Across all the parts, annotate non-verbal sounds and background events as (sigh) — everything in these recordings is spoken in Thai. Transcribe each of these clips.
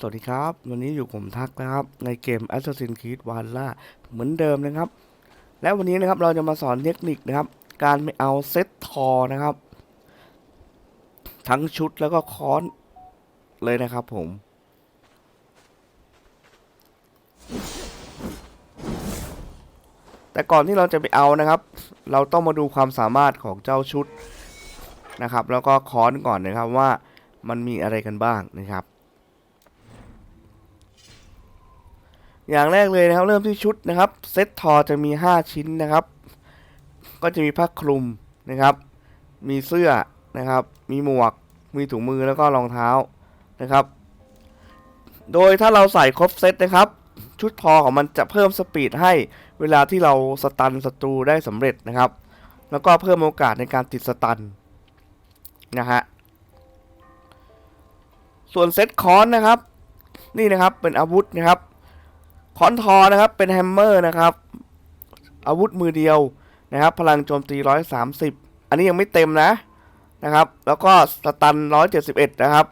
สวัสดีครับ วันนี้อยู่ผมทักนะครับ ในเกม Assassin's Creed Valhalla เหมือนเดิมนะครับ และวันนี้นะครับเราจะมาสอนเทคนิคนะครับ การไม่เอาเซตทอนะครับ ทั้งชุดแล้วก็ค้อนเลยนะครับผมแต่ก่อนที่เราจะไปเอานะครับ เราต้องมาดูความสามารถของเจ้าชุดนะครับ แล้วก็ค้อนก่อนนะครับว่ามันมีอะไรกันบ้างนะครับ อย่างแรกเลยนะครับ เริ่มที่ชุดนะครับเซตทอจะมี 5 ชิ้นนะครับ ก็จะมีผ้าคลุมนะครับ มีเสื้อนะครับ มีหมวก มีถุงมือแล้วก็รองเท้านะครับ โดยถ้าเราใส่ครบเซตนะครับ ชุดทอของมันจะเพิ่มสปีดให้เวลาที่เราสตันศัตรูได้สำเร็จนะครับ แล้วก็เพิ่มโอกาสในการติดสตันนะฮะส่วนเซตคอนนะครับ นี่นะครับเป็นอาวุธนะครับ คอนทอนะครับเป็นแฮมเมอร์นะครับ อาวุธมือเดียวนะครับ พลังโจมตี 130 อันนี้ยังไม่เต็มนะนะครับ แล้วก็สตัน 171 นะครับ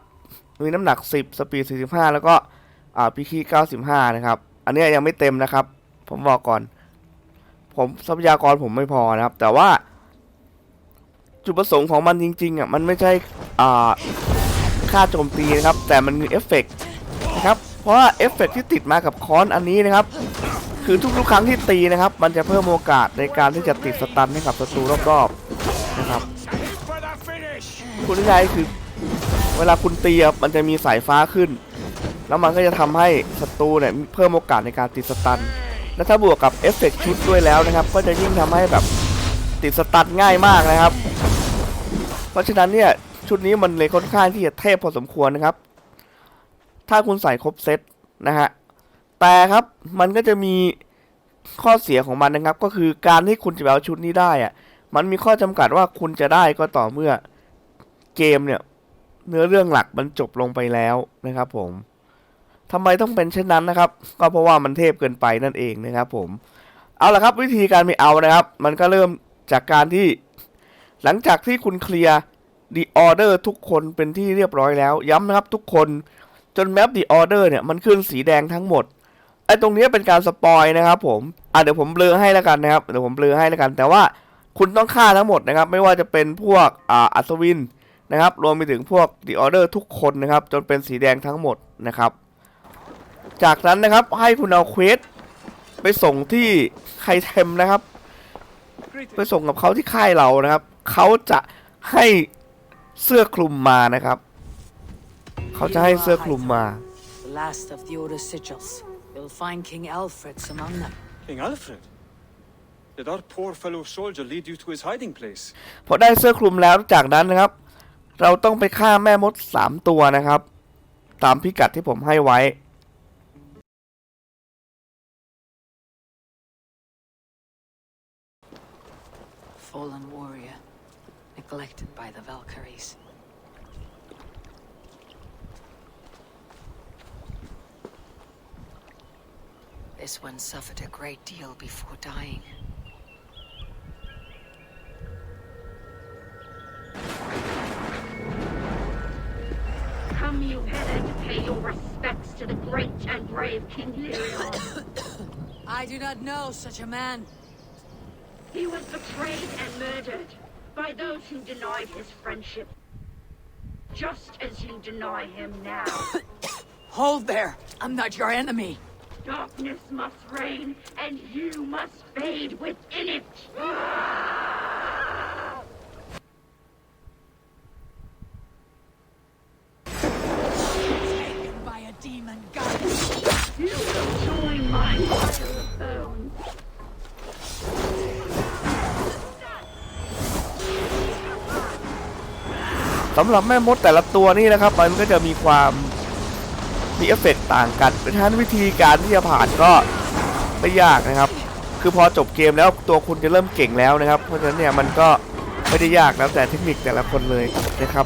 มีน้ำหนัก 10 สปีด 45 แล้วก็อ่าพีคี95 นะครับ อันนี้ยังไม่เต็มนะครับ ผมบอกก่อน ผมทรัพยากรผมไม่พอนะครับ แต่ว่า จุดประสงค์ของมันจริงๆอะมันไม่ใช่อ่าค่าโจมตีนะครับ แต่มันมีเอฟเฟกต์นะครับ ราะว่าเอฟเฟกต์ที่ติดมากับค้อนอันนี้นะครับ คือทุกๆครั้งที่ตีนะครับ มันจะเพิ่มโอกาสในการที่จะติดสตันให้กับศัตรูรอบๆนะครับ คุณที่ใช้คือเวลาคุณตีมันจะมีสายฟ้าขึ้น แล้วมันก็จะทำให้ศัตรูเนี่ยเพิ่มโอกาสในการติดสตัน และถ้าบวกกับเอฟเฟกต์ชุดด้วยแล้วนะครับ ก็จะยิ่งทำให้แบบติดสตันง่ายมากนะครับ เพราะฉะนั้นเนี่ยชุดนี้มันเลยค่อนข้างที่จะเทพพอสมควรนะครับ ถ้าคุณใส่ครบเซตนะฮะแต่ครับมันก็จะมีข้อเสียของมันนะครับ ก็คือการที่คุณจะเอาชุดนี้ได้อะมันมีข้อจำกัดว่าคุณจะได้ก็ต่อเมื่อเกมเนี่ยเนื้อเรื่องหลักมันจบลงไปแล้วนะครับผมทำไมต้องเป็นเช่นนั้นนะครับ ก็เพราะว่ามันเทพเกินไปนั่นเองนะครับผมเอาละครับวิธีการไปเอานะครับ มันก็เริ่มจากการที่ หลังจากที่คุณเคลียร์ดีออเดอร์ทุกคนเป็นที่เรียบร้อยแล้ว ย้ำนะครับทุกคน จนแมปดีออเดอร์เนี่ยมันขึ้นสีแดงทั้งหมดไอ้ตรงนี้เป็นการสปอยนะครับผมอะเดี๋ยวผมเบลอให้แล้วกันนะครับเดี๋ยวผมเบลอให้แล้วกัน แต่ว่าคุณต้องฆ่าทั้งหมดนะครับ ไม่ว่าจะเป็นพวกอ่าอัศวินนะครับ รวมไปถึงพวก The Order ทุกคนนะครับ จนเป็นสีแดงทั้งหมดนะครับ จากนั้นนะครับให้คุณเอาเควสไปส่งที่ไคเทมนะครับ ไปส่งกับเขาที่ค่ายเรานะครับเขาจะให้เสื้อคลุมมานะครับ เขาจะให้เสื้อคลุมมา The last of the Order sigils. You'll find King Alfred's among them. King Alfred? Did our poor fellow soldier lead you to his hiding place? พอได้เสื้อคลุมแล้วจากนั้นนะครับ เราต้องไปฆ่าแม่มดสามตัวนะครับ ตามพิกัดที่ผมให้ไว้ Fallen warrior. Neglected by the Valkyries. This one suffered a great deal before dying. Come, you hither, to pay your respects to the great and brave King Lirion. (coughs) I do not know such a man. he was betrayed and murdered by those who denied his friendship. Just as you deny him now. (coughs) Hold there! I'm not your enemy! Darkness must reign, and you must fade within it. Taken by a demon goddess! You will join my fire of bones. สำหรับแม่มดแต่ละตัวนี่นะครับ มันก็จะมีความ มีเอฟเฟกต์ต่างกันเพราะฉะนั้นวิธีการที่จะผ่านก็ไม่ยากนะครับ คือพอจบเกมแล้วตัวคุณจะเริ่มเก่งแล้วนะครับ เพราะฉะนั้นเนี่ยมันก็ไม่ได้ยากแล้วแต่เทคนิคแต่ละคนเลยนะครับ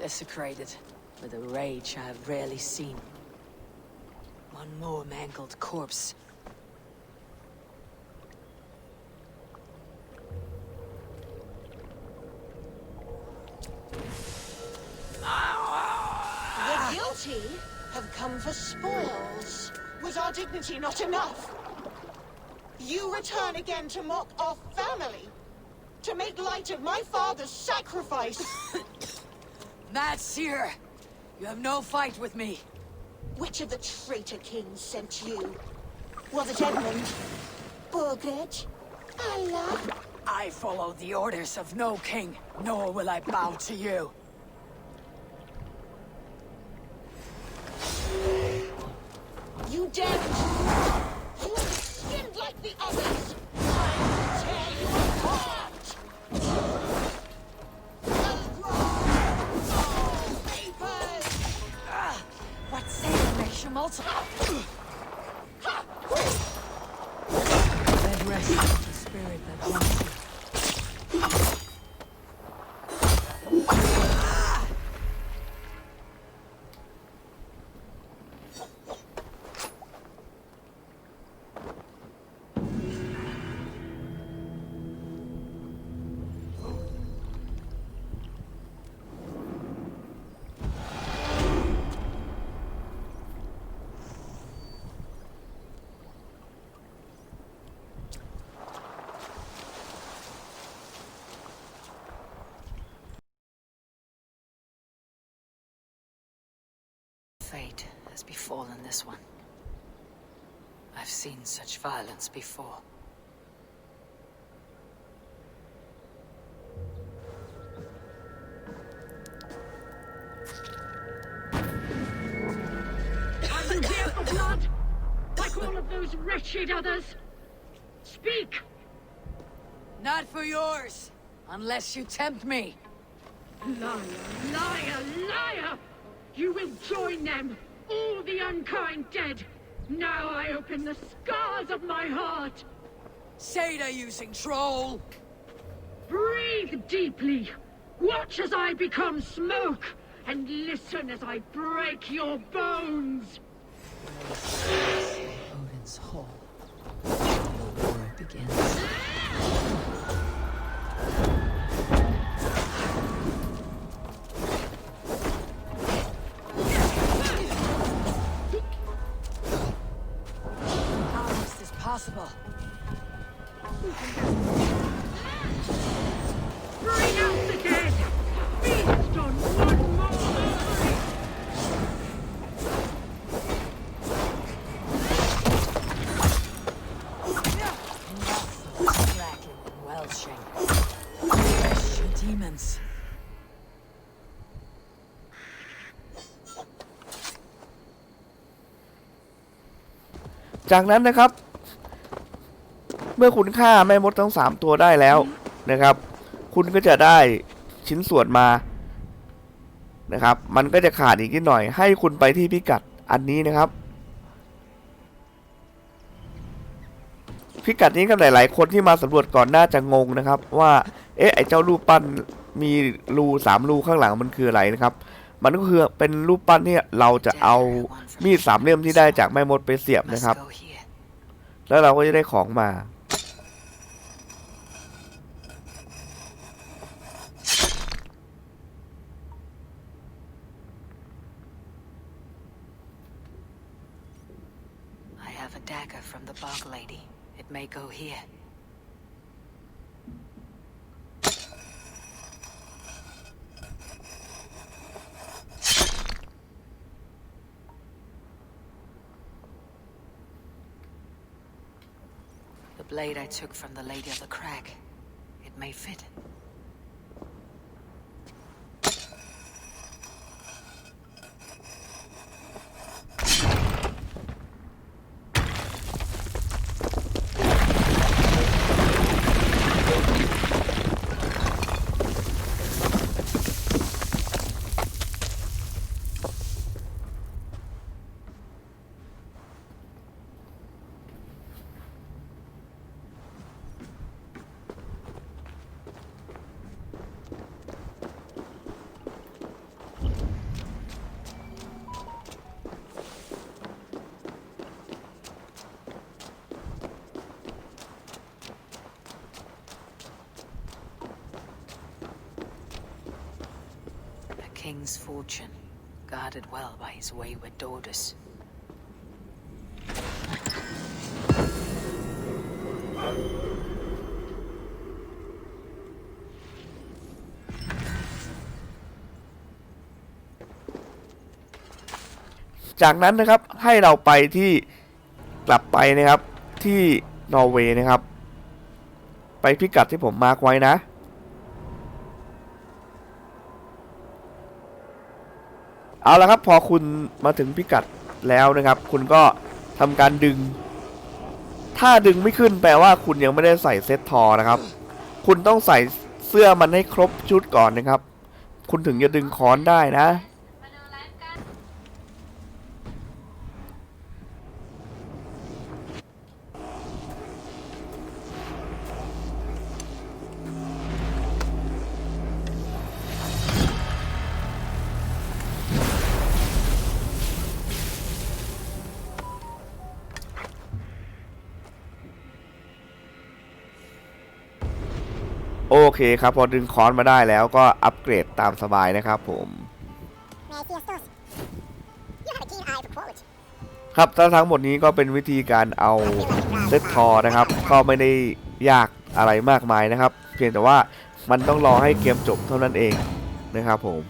Desecrated, with a rage I have rarely seen. One more mangled corpse. The guilty have come for spoils. Was our dignity not enough? You return again to mock our family? To make light of my father's sacrifice? (laughs) Mad Seer! You have no fight with me. Which of the traitor kings sent you? Was it Edmund? Burgred? Allah? I follow the orders of no king, nor will I bow to you. You dared to! You skinned like the others! Malta. Has befallen this one. I've seen such violence before. Are you here for blood? Like all of those wretched others? Speak! Not for yours, unless you tempt me. Liar, liar, liar! You will join them, all the unkind dead. Now I open the scars of my heart. Seda using troll. Breathe deeply. Watch as I become smoke, and listen as I break your bones. Odin's Hall. The war begins. จากนั้นนะครับ เมื่อคุณฆ่าแม่มดทั้ง 3 ตัวได้แล้วนะครับ คุณก็จะได้ชิ้นส่วนมานะครับ มันก็จะขาดอีกนิดหน่อย ให้คุณไปที่พิกัดอันนี้นะครับ พิกัดนี้กับหลาย ๆ คนที่มาสำรวจก่อนน่าจะงงนะครับ ว่า เอ๊ะไอเจ้ารูปปั้นมีรูสามรูข้างหลังมันคืออะไรนะครับ มันก็คือเป็นรูปปั้นที่เราจะเอามีดสามเล่มที่ได้จากแม่มดไปเสียบนะครับ แล้วเราก็จะได้ของมา I have a dagger from the bog lady. It may go here. Blade I took from the Lady of the Crag. It may fit. King's fortune, guarded well by his wayward daughters. จากนั้นนะครับให้เราไปที่กลับไปนะครับที่นอร์เวย์นะครับ ไปพิกัดที่ผมมาร์กไว้นะ เอาละครับพอคุณมาถึงพิกัดแล้วนะครับ คุณก็ทำการดึง ถ้าดึงไม่ขึ้นแปลว่าคุณยังไม่ได้ใส่เซตทอนะครับ คุณต้องใส่เสื้อมันให้ครบชุดก่อนนะครับ คุณถึงจะดึงค้อนได้นะ เคครับพอดึงค้อนมาได้แล้วก็อัปเกรดตามสบายนะครับผม Mephistos. You have a keen eye for quality. ครับถ้าทั้งหมดนี้ก็เป็นวิธีการเอาเซตทอนะครับ ก็ไม่ได้ยากอะไรมากมายนะครับ เพียงแต่ว่ามันต้องรอให้เกมจบเท่านั้นเองนะครับผม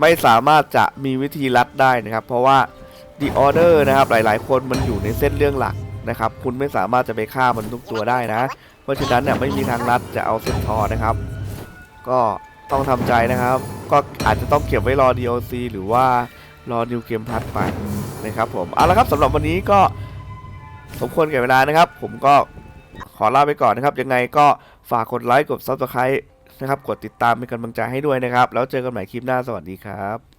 ไม่สามารถจะมีวิธีลัดได้นะครับ เพราะว่า The Order นะครับหลายๆ คนมันอยู่ในเส้นเรื่องหลักนะครับ คุณไม่สามารถจะไปฆ่ามันทุกตัวได้นะ เพราะฉะนั้นเนี่ยไม่มีทางลัดจะเอาเซตทอนะครับ ก็ต้องทำใจนะครับ ก็อาจจะต้องเก็บไว้รอ DLC หรือว่ารอ New Game Plus ไปนะครับผมเอาละครับสำหรับวันนี้ก็สมควรแก่เวลานะครับ ผมก็ขอลาไปก่อนนะครับ ยังไงก็ฝากกดไลค์กด Subscribe นะครับ กดติดตามเป็นกำลังใจให้ด้วยนะครับ แล้วเจอกันใหม่คลิปหน้าสวัสดีครับ